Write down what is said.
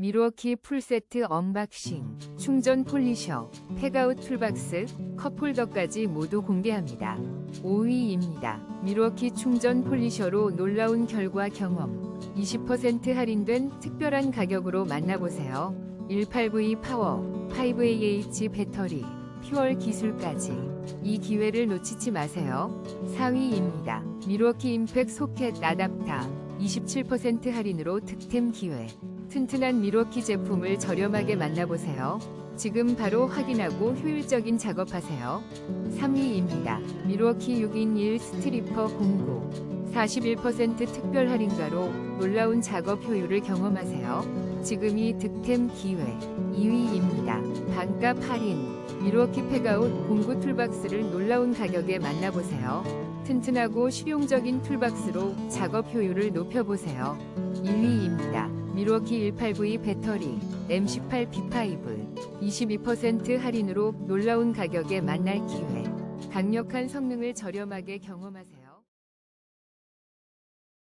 미루어키 풀세트 언박싱, 충전 폴리셔, 팩아웃 툴박스, 컵홀더까지 모두 공개합니다. 5위입니다. 미루어키 충전 폴리셔로 놀라운 결과 경험. 20% 할인된 특별한 가격으로 만나보세요. 18V 파워, 5AH 배터리, 퓨얼 기술까지. 이 기회를 놓치지 마세요. 4위입니다. 미루어키 임팩 소켓 아답타 27% 할인으로 득템 기회. 튼튼한 미루어키 제품을 저렴하게 만나보세요. 지금 바로 확인하고 효율적인 작업하세요. 3위입니다. 미루어키 6인 1 스트리퍼 공구 41% 특별 할인가로 놀라운 작업 효율을 경험하세요. 지금이 득템 기회. 2위입니다. 반값 할인. 미루어키 팩아웃 공구 툴박스를 놀라운 가격에 만나보세요. 튼튼하고 실용적인 툴박스로 작업 효율을 높여보세요. 1위입니다. 미루어키 18V 배터리 M18B5 22% 할인으로 놀라운 가격에 만날 기회. 강력한 성능을 저렴하게 경험하세요.